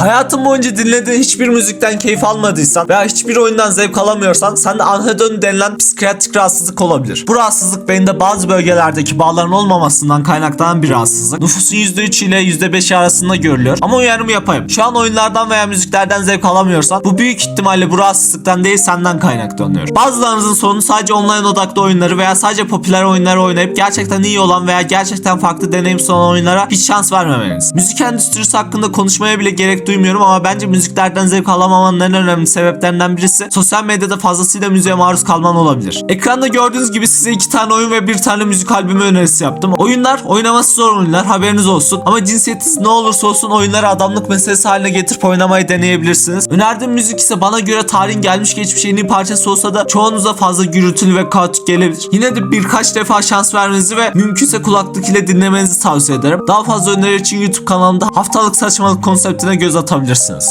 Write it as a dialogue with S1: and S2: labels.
S1: Hayatın boyunca dinlediğin hiçbir müzikten keyif almadıysan veya hiçbir oyundan zevk alamıyorsan sende anhedon denilen psikiyatrik rahatsızlık olabilir. Bu rahatsızlık beyinde bazı bölgelerdeki bağların olmamasından kaynaklanan bir rahatsızlık. Nüfusun %3 ile %5 arasında görülüyor. Ama uyarımı yapayım. Şu an oyunlardan veya müziklerden zevk alamıyorsan bu büyük ihtimalle bu rahatsızlıktan değil senden kaynaklanıyor. Bazılarınızın sorunu sadece online odaklı oyunları veya sadece popüler oyunları oynayıp gerçekten iyi olan veya gerçekten farklı deneyim sunan oyunlara hiç şans vermemeniz. Müzik endüstrisi hakkında konuşmaya bile gerek duymuyorum ama bence müziklerden zevk alamamanın en önemli sebeplerinden birisi sosyal medyada fazlasıyla müziğe maruz kalman olabilir. Ekranda gördüğünüz gibi size iki tane oyun ve bir tane müzik albümü önerisi yaptım. Oyunlar oynaması zor oyunlar haberiniz olsun ama cinsiyetiniz ne olursa olsun oyunları adamlık meselesi haline getirip oynamayı deneyebilirsiniz. Önerdiğim müzik ise bana göre tarihin gelmiş geçmiş en iyi parçası olsa da çoğunuza fazla gürültülü ve kaotik gelebilir. Yine de birkaç defa şans vermenizi ve mümkünse kulaklık ile dinlemenizi tavsiye ederim. Daha fazla öneri için YouTube kanalımda haftalık saçmalık konseptine göz atabilirsiniz.